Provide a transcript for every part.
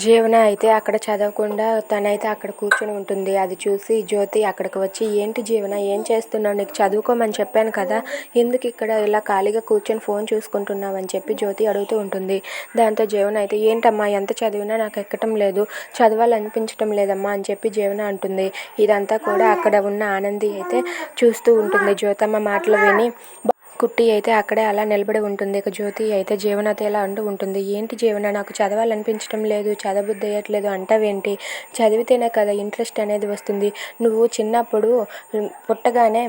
జీవన అయితే అక్కడ చదవకుండా తనైతే అక్కడ కూర్చొని ఉంటుంది. అది చూసి జ్యోతి అక్కడికి వచ్చి ఏంటి జీవన ఏం చేస్తున్నావు? నీకు చదువుకోమని చెప్పాను కదా ఎందుకు ఇక్కడ ఇలా ఖాళీగా కూర్చొని ఫోన్ చూసుకుంటున్నావు? అని చెప్పి జ్యోతి అడుగుతూ ఉంటుంది. దాంతో జీవన అయితే ఏంటమ్మా ఎంత చదివినా నాకు ఎక్కటం లేదు చదవాలనిపించటం లేదమ్మా అని చెప్పి జీవన అంటుంది. ఇదంతా కూడా అక్కడ ఉన్న ఆనంది అయితే చూస్తూ ఉంటుంది. జ్యోతమ్మ మాటలు విని కుట్టి అయితే అక్కడే అలా నిలబడి ఉంటుంది. ఇక జ్యోతి అయితే జీవనత ఎలా అంటూ ఉంటుంది. ఏంటి జీవన? నాకు చదవాలనిపించడం లేదు చదవబుద్ధి అయ్యట్లేదు అంటావేంటి? చదివితేనే కదా ఇంట్రెస్ట్ అనేది వస్తుంది. నువ్వు చిన్నప్పుడు పుట్టగానే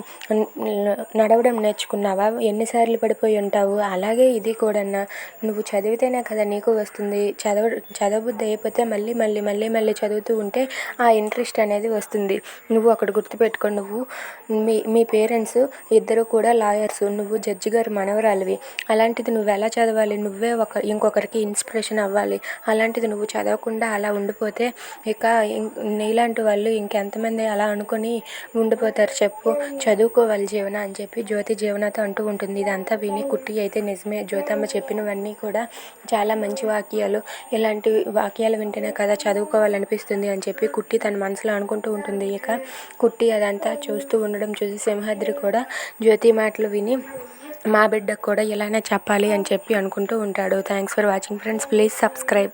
నడవడం నేర్చుకున్నావా? ఎన్నిసార్లు పడిపోయి ఉంటావు? అలాగే ఇది కూడా నువ్వు చదివితేనే కదా నీకు వస్తుంది. చదవ చదవబుద్ధి అయిపోతే మళ్ళీ మళ్ళీ మళ్ళీ మళ్ళీ చదువుతూ ఉంటే ఆ ఇంట్రెస్ట్ అనేది వస్తుంది. నువ్వు అక్కడ గుర్తుపెట్టుకో. నువ్వు మీ మీ పేరెంట్స్ ఇద్దరు కూడా లాయర్స్. నువ్వు జడ్జి గారి మనవరాలివి. అలాంటిది నువ్వు ఎలా చదవాలి? నువ్వే ఒక ఇంకొకరికి ఇన్స్పిరేషన్ అవ్వాలి. అలాంటిది నువ్వు చదవకుండా అలా ఉండిపోతే ఇక నీలాంటి వాళ్ళు ఇంకెంతమంది అలా అనుకొని ఉండిపోతారు చెప్పు. చదువుకోవాలి జీవన అని చెప్పి జ్యోతి జీవనతో అంటూ ఉంటుంది. ఇదంతా విని కుట్టి అయితే నిజమే. జ్యోతమ్మ చెప్పినవన్నీ కూడా చాలా మంచి వాక్యాలు. ఇలాంటి వాక్యాలు వింటేనే కదా చదువుకోవాలనిపిస్తుంది అని చెప్పి కుట్టి తన మనసులో అనుకుంటూ ఉంటుంది. ఇక కుట్టి అదంతా చూస్తూ ఉండడం చూసి సింహాద్రి కూడా జ్యోతి మాటలు విని మా బిడ్డకు కూడా ఇలానే చెప్పాలి అని చెప్పి అనుకుంటూ ఉంటాడు. Thanks for watching friends please subscribe